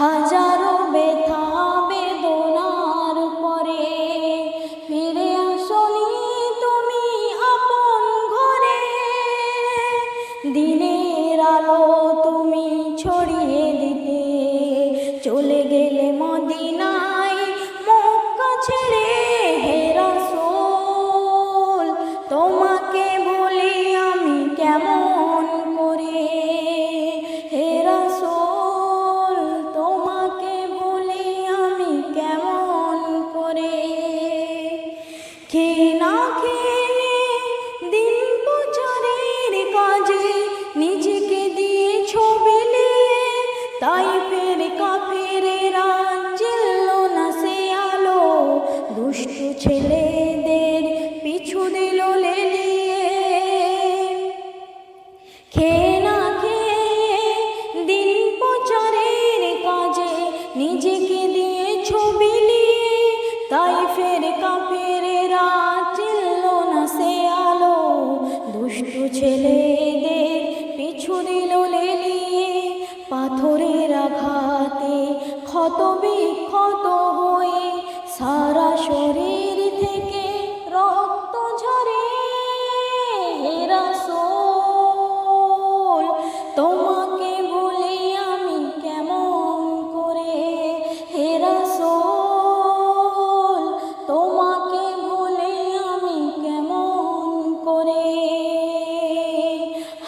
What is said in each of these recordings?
হাজারো ব্যথা বেদনার পরে ফিরে আসনি তুমি আপন ঘরে। দিনের আলো Keep চিল্ল না সে আলো। দুষ্টু ছেলেদের পিছু দিল লেলিয়ে। পাথরের আঘাতে ক্ষত বিক্ষত হয়ে সারা শরীর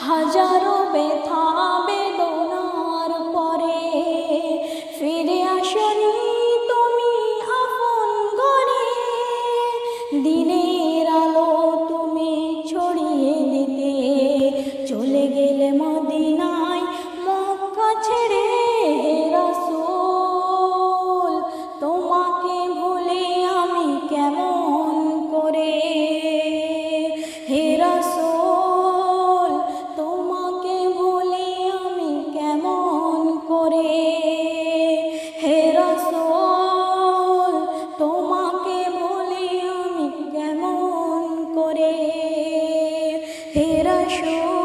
হাজারো আমি